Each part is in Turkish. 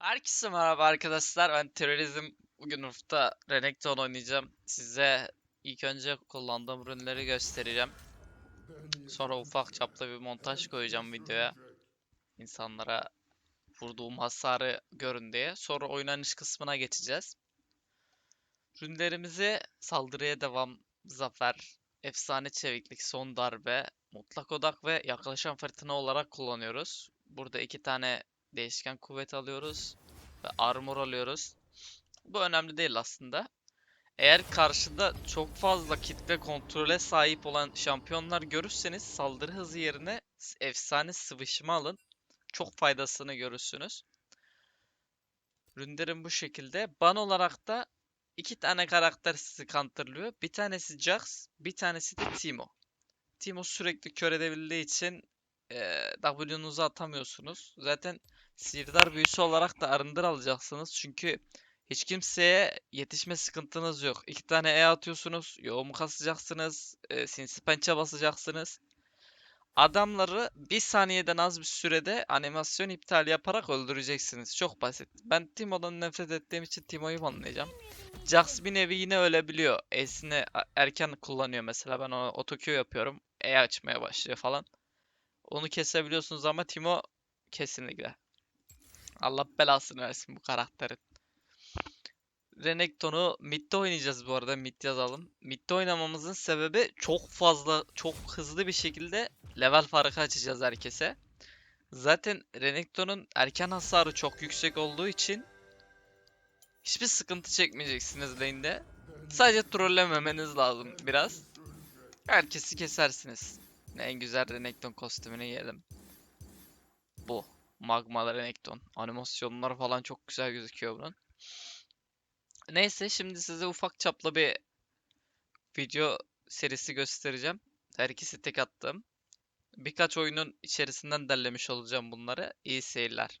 Herkese merhaba arkadaşlar. Ben Terörizm bugün Urf'ta Renekton oynayacağım. Size ilk önce kullandığım ürünleri göstereceğim. Sonra ufak çapta bir montaj koyacağım videoya. İnsanlara vurduğum hasarı görün diye. Sonra oynanış kısmına geçeceğiz. Ürünlerimizi saldırıya devam, zafer, efsane çeviklik, son darbe, mutlak odak ve yaklaşan fırtına olarak kullanıyoruz. Burada iki tane değişken kuvvet alıyoruz ve armor alıyoruz. Bu önemli değil aslında. Eğer karşıda çok fazla kitle kontrole sahip olan şampiyonlar görürseniz saldırı hızı yerine efsane sıvışma alın. Çok faydasını görürsünüz. Ründerim bu şekilde. Ban olarak da iki tane karakter sizi counterlıyor. Bir tanesi Jax, bir tanesi de Teemo. Teemo sürekli kör edebildiği için eee W'nuzu atamıyorsunuz. Zaten Sihirdar büyüsü olarak da arındır alacaksınız. Çünkü hiç kimseye yetişme sıkıntınız yok. İki tane E atıyorsunuz. Yoğumu kasacaksınız. E, sinsi pençe basacaksınız. Adamları bir saniyeden az bir sürede animasyon iptal yaparak öldüreceksiniz. Çok basit. Ben Timo'dan nefret ettiğim için Timo'yu banlayacağım. Jax bir nevi yine ölebiliyor. E'sini erken kullanıyor mesela. Ben ona otokyo yapıyorum. E açmaya başlıyor falan. Onu kesebiliyorsunuz ama Timo kesinlikle. Allah belasını versin bu karakterin. Renekton'u mid'de oynayacağız bu arada. Mid yazalım. Mid'de oynamamızın sebebi çok fazla, çok hızlı bir şekilde level farkı açacağız herkese. Zaten Renekton'un erken hasarı çok yüksek olduğu için hiçbir sıkıntı çekmeyeceksiniz lane'de. Sadece trollememeniz lazım biraz. Herkesi kesersiniz. En güzel Renekton kostümünü giyelim. Bu. Magma Renekton. Animasyonlar falan çok güzel gözüküyor bunun. Neyse şimdi size ufak çaplı bir video serisi göstereceğim. Herkesi tek attım. Birkaç oyunun içerisinden derlemiş olacağım bunları. İyi seyirler.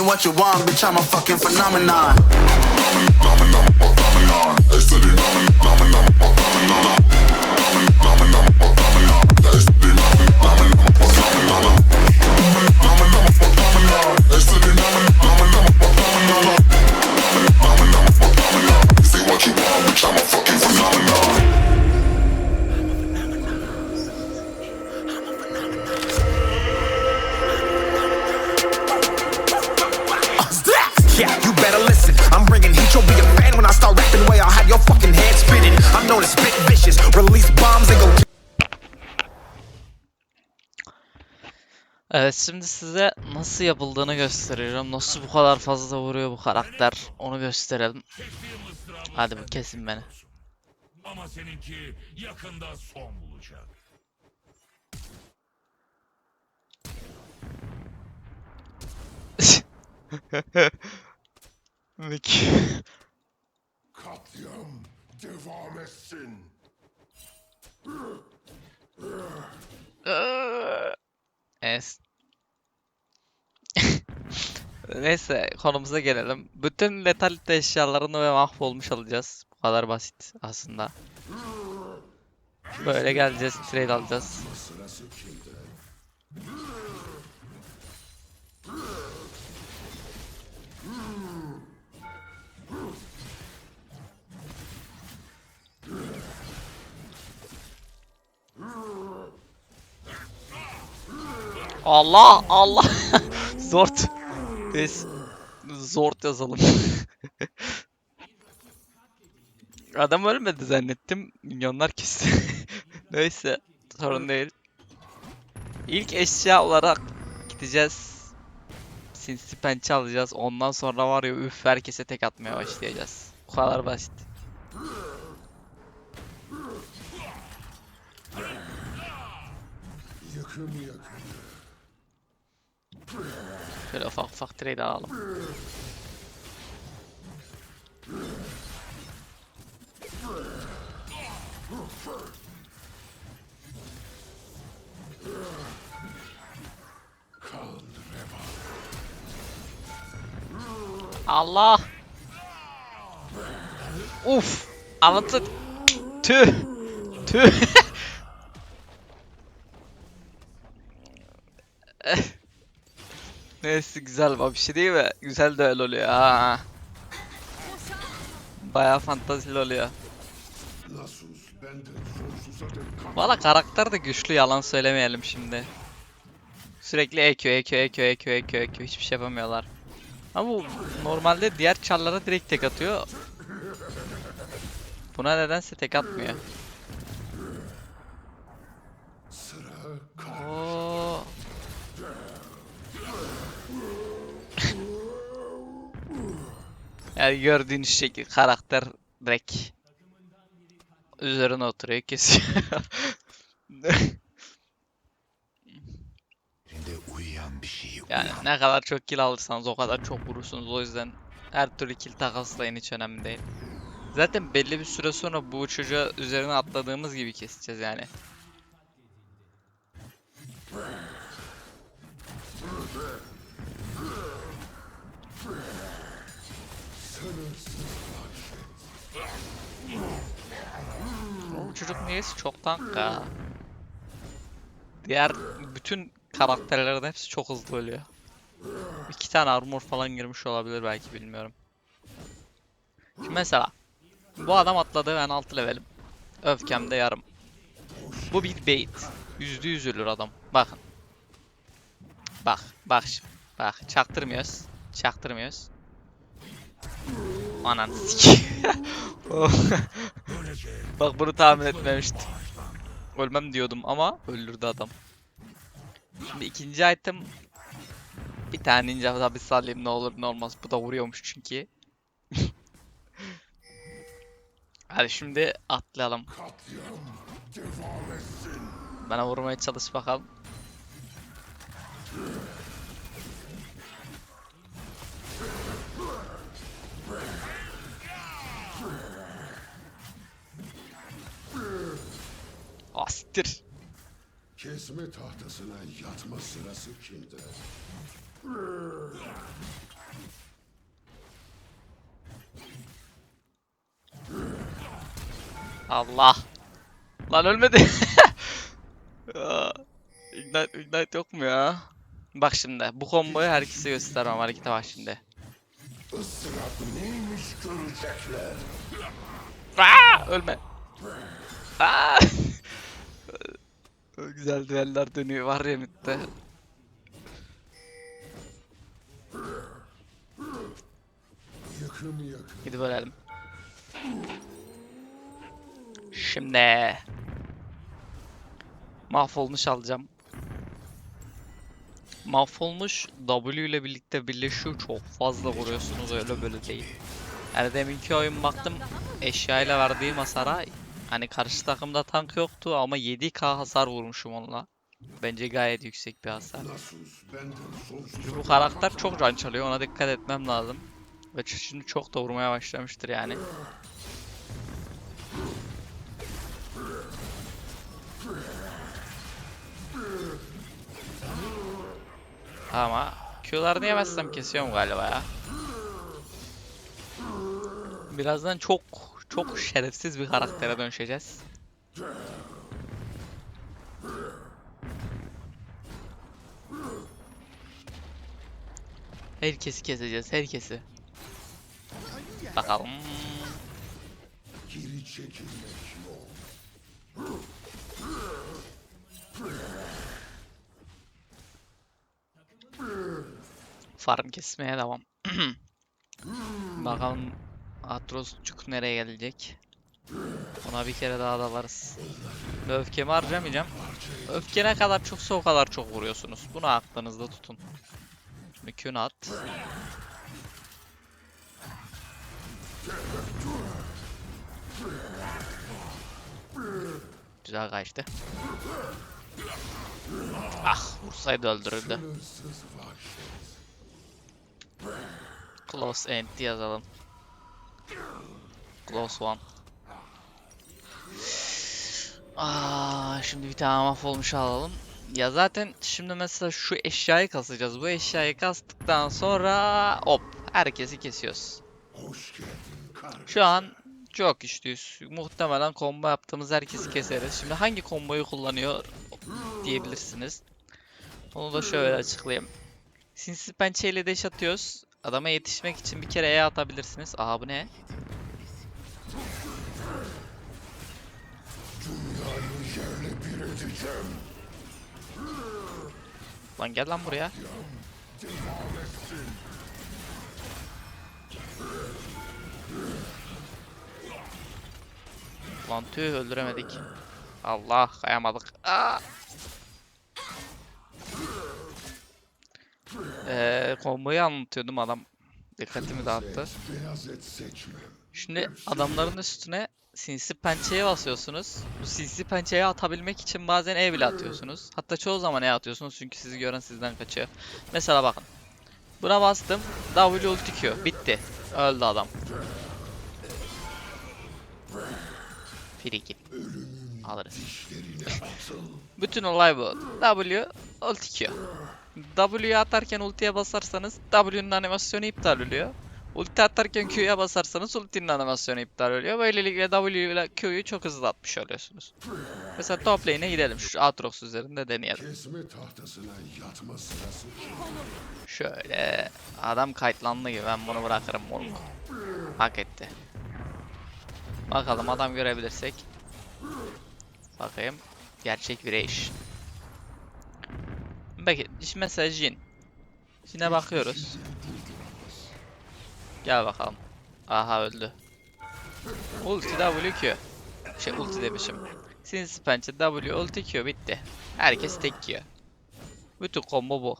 What you want, bitch, I'm a fucking phenomenon. This I'm known as spit vicious. Release bombs and go. Evet şimdi size nasıl yapıldığını gösteriyorum. Nasıl bu kadar fazla vuruyor bu karakter. Onu gösterelim. Hadi bu kesin beni. Ama seninki yakında son bulacak. Mük. Katliam devam etsin. Es. Neyse konumuza gelelim. Bütün letalite eşyalarını ve mahvolmuş alacağız. Bu kadar basit aslında. Böyle geleceğiz, trade alacağız. Allah Allah. Zort. Biz Zort yazalım. Adam ölmedi zannettim. Milyonlar kesti. Neyse. Sorun değil. İlk eşya olarak gideceğiz. Sinsi pençe alacağız. Ondan sonra var ya üf herkese tek atmaya başlayacağız. Bu kadar basit. Yakın yakın. Şöyle ufak ufak trade alalım. Allah! Uf! Anlatı... Tüh! Tüh! Neyse güzel bak bir şey değil mi? Güzel de öyle oluyor ha. Bayağı fantazili oluyor. Valla karakter de güçlü yalan söylemeyelim şimdi. Sürekli EQ, EQ, EQ, EQ, EQ, EQ hiçbir şey yapamıyorlar. Ama bu normalde diğer çarlara direkt tek atıyor. Buna nedense tek atmıyor. Yani gördüğünüz şekil karakter direkt üzerine oturuyor kesiyor. Yani ne kadar çok kill alırsanız o kadar çok vurursunuz o yüzden her türlü kill takaslayın hiç önemli değil. Zaten belli bir süre sonra bu çocuğa üzerine atladığımız gibi keseceğiz yani. Bu çocuk niyeyse çok tank ha. Diğer bütün karakterlerin hepsi çok hızlı ölüyor. İki tane armor falan girmiş olabilir belki bilmiyorum. Şimdi mesela bu adam atladı ben 6 levelim. Öfkemde yarım. Bu bir bait. Yüzde yüz ölür adam. Bakın. Bak, bak şimdi. Bak, çaktırmıyoruz. Çaktırmıyoruz. Ananı sikeyim. Bak bunu tahmin etmemiştim. Ölmem diyordum ama öldürdü adam. Şimdi ikinci item bir tane ninja tabi sallayayım ne olur ne olmaz. Bu da vuruyormuş çünkü. Hadi şimdi atlayalım. Bana vurmaya çalış bakalım. Astir. Kesme tahtasına yatma sırası kimde? Allah. Lan ölmedi. İgnite, ignite yok mu ya? Bak şimdi bu komboyu herkese göstermem harekete bak şimdi. Isırak neymiş görecekler. Aa, ölme. Aa! Güzel düeller dönüyor var ya midde. Gidip ölelim. Şimdi mahvolmuş alacağım. Mahvolmuş W ile birlikte birleşiyor çok fazla vuruyorsunuz öyle böyle değil. Yani deminki oyun baktım eşyayla verdiğim hasara hani karşı takımda tank yoktu ama 7k hasar vurmuşum onunla. Bence gayet yüksek bir hasar. Çünkü bu karakter çok can çalıyor ona dikkat etmem lazım. Ve şimdi çok da vurmaya başlamıştır yani. Ama Q'larını yemezsem kesiyorum galiba ya. Birazdan çok çok şerefsiz bir karaktere dönüşeceğiz. Herkesi keseceğiz, herkesi. Bakalım. Geri çekilmek. Farm kesmeye devam. Bakalım Atrosçuk nereye gelecek? Buna bir kere daha da varız. Öfkemi harcamayacağım. Öfke ne kadar çoksa o kadar çok vuruyorsunuz. Bunu aklınızda tutun. Şimdi at. Güzel kaçtı. Ah vursaydı vahşet. Close end yazalım. Close one. Aa, şimdi bir tane mahvolmuş alalım. Ya zaten şimdi mesela şu eşyayı kasacağız. Bu eşyayı kastıktan sonra hop herkesi kesiyoruz. Şu an çok güçlüyüz. Muhtemelen combo yaptığımız herkesi keseriz. Şimdi hangi komboyu kullanıyor diyebilirsiniz. Onu da şöyle açıklayayım. Sinsi pençeyle deş atıyoruz. Adama yetişmek için bir kere E atabilirsiniz. Aha bu ne? Lan gel lan buraya. Lan tüh öldüremedik. Allah kayamadık. Aa! Ee, komboyu anlatıyordum adam. Dikkatimi dağıttı. Şimdi adamların üstüne sinsi pençeye basıyorsunuz. Bu sinsi pençeyi atabilmek için bazen E bile atıyorsunuz. Hatta çoğu zaman E atıyorsunuz çünkü sizi gören sizden kaçıyor. Mesela bakın. Buna bastım. W ulti Q. Bitti. Öldü adam. Free kill. Alırız. Bütün olay bu. W ulti Q. W'ye atarken ultiye basarsanız W'nun animasyonu iptal oluyor. Ulti atarken Q'ya basarsanız ultinin animasyonu iptal oluyor. Böylelikle W ile Q'yu çok hızlı atmış oluyorsunuz. Mesela top lane'e gidelim. Şu Aatrox üzerinde deneyelim. Şöyle. Adam kayıtlandı gibi ben bunu bırakırım moruk. Hak etti. Bakalım adam görebilirsek. Bakayım. Gerçek bir eş. Peki şimdi mesela Jin. Jin'e bakıyoruz. Gel bakalım. Aha öldü. Ulti W Q. Şey ulti demişim. Sinsi pençe W ulti Q bitti. Herkes tek yiyor. Bütün combo bu.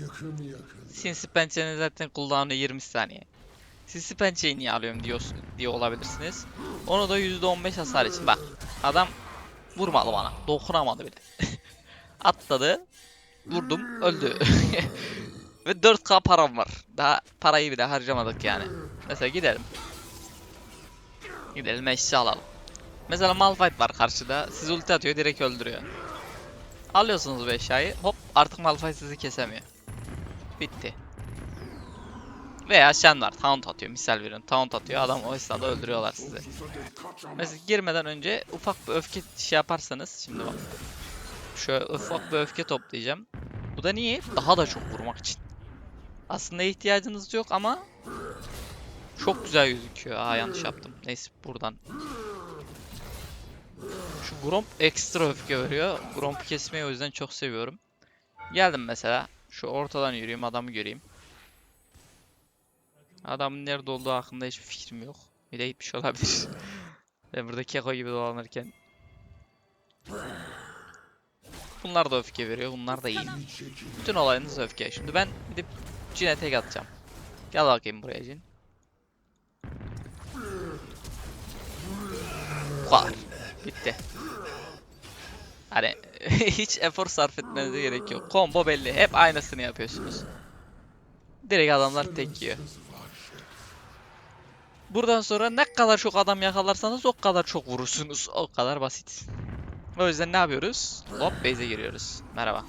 Yakın yakın. Sinsi pençenin zaten cooldown'u 20 saniye. Sinsi pençeyi niye alıyorum diyorsun, diye olabilirsiniz. Onu da %15 hasar için. Bak adam vurmadı bana. Dokunamadı bile. Atladı. Vurdum. Öldü. Ve 4k param var. Daha parayı bile harcamadık yani. Mesela gidelim. Gidelim eşya alalım. Mesela Malphite var karşıda. Siz ulti atıyor direkt öldürüyor. Alıyorsunuz bu eşyayı. Hop artık Malphite sizi kesemiyor. Bitti. Veya Shen var. Taunt atıyor. Misal veriyorum. Taunt atıyor. Adam o esnada öldürüyorlar sizi. Mesela girmeden önce ufak bir öfke şey yaparsanız. Şimdi bak. Şöyle ufak bir öfke toplayacağım. Bu da niye? Daha da çok vurmak için. Aslında ihtiyacınız yok ama çok güzel gözüküyor. Aa yanlış yaptım. Neyse buradan. Şu Gromp ekstra öfke veriyor. Gromp'u kesmeyi o yüzden çok seviyorum. Geldim mesela. Şu ortadan yürüyeyim adamı göreyim. Adamın nerede olduğu hakkında hiçbir fikrim yok. Bir de gitmiş olabilir. Ben burada keko gibi dolanırken. Bunlar da öfke veriyor. Bunlar da iyi. Bütün olayınız öfke. Şimdi ben gidip Jin'e tek atacağım. Gel bakayım buraya Jin. Bu kadar. Bitti. Hani hiç efor sarf etmenize gerek yok. Combo belli. Hep aynısını yapıyorsunuz. Direkt adamlar tek yiyor. Buradan sonra ne kadar çok adam yakalarsanız o kadar çok vurursunuz. O kadar basit. O yüzden ne yapıyoruz? Hop base'e giriyoruz. Merhaba.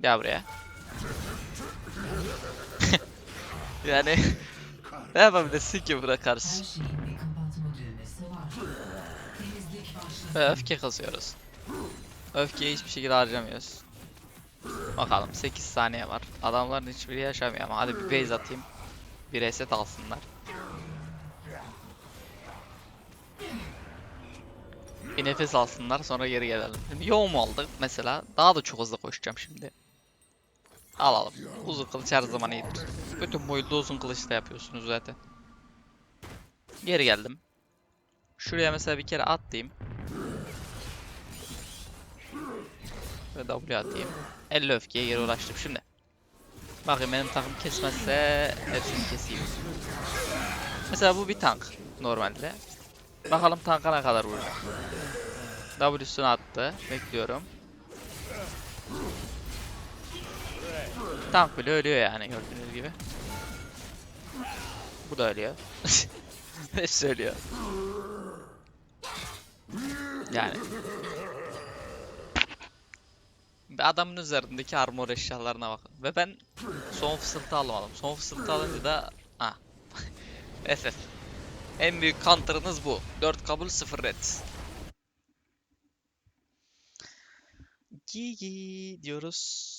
Gel buraya. yani ne yapabilirsin ki buna karşı? Öfke kasıyoruz. Öfkeyi hiçbir şekilde harcamıyoruz. Bakalım 8 saniye var. Adamların hiçbiri yaşamıyor ama hadi bir base atayım. Bir reset alsınlar. Bir nefes alsınlar sonra geri gelelim. Şimdi yoğun mu aldık mesela? Daha da çok hızlı koşacağım şimdi. Alalım. Uzun kılıç her zaman iyidir. Bütün build'u uzun kılıçla yapıyorsunuz zaten. Geri geldim. Şuraya mesela bir kere atlayayım. Ve W atayım. 50 öfkeye geri ulaştım şimdi. Bakayım benim takım kesmezse hepsini keseyim. Mesela bu bir tank normalde. Bakalım tanka ne kadar vuracak. W'sunu attı. Bekliyorum. Tank bile ölüyor yani gördüğünüz gibi. Bu da ölüyor. Hepsi ölüyor. Yani. Adamın üzerindeki armor eşyalarına bakın. Ve ben son fısıltı almadım. Son fısıltı alınca da... Ah. FF. En büyük counter'ınız bu. 4 kabul 0 red. Gigi diyoruz.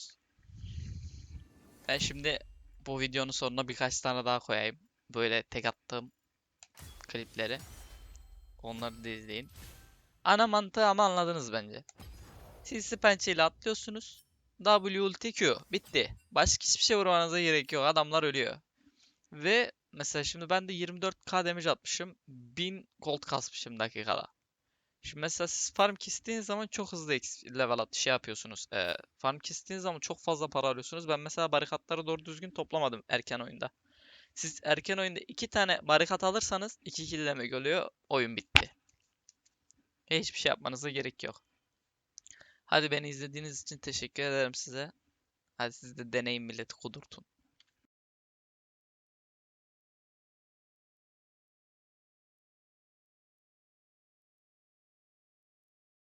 Ben şimdi bu videonun sonuna birkaç tane daha koyayım. Böyle tek attığım klipleri. Onları da izleyin. Ana mantığı ama anladınız bence. Siz pençe ile atlıyorsunuz. W ulti Q. Bitti. Başka hiçbir şey vurmanıza gerek yok. Adamlar ölüyor. Ve mesela şimdi ben de 24k damage atmışım. 1000 gold kasmışım dakikada. Şimdi mesela siz farm kestiğiniz zaman çok hızlı level at şey yapıyorsunuz. Ee, farm kestiğiniz zaman çok fazla para alıyorsunuz. Ben mesela barikatları doğru düzgün toplamadım erken oyunda. Siz erken oyunda iki tane barikat alırsanız 2 kill demek oluyor. Oyun bitti. E, hiçbir şey yapmanıza gerek yok. Hadi beni izlediğiniz için teşekkür ederim size. Hadi siz de deneyim milleti kudurtun.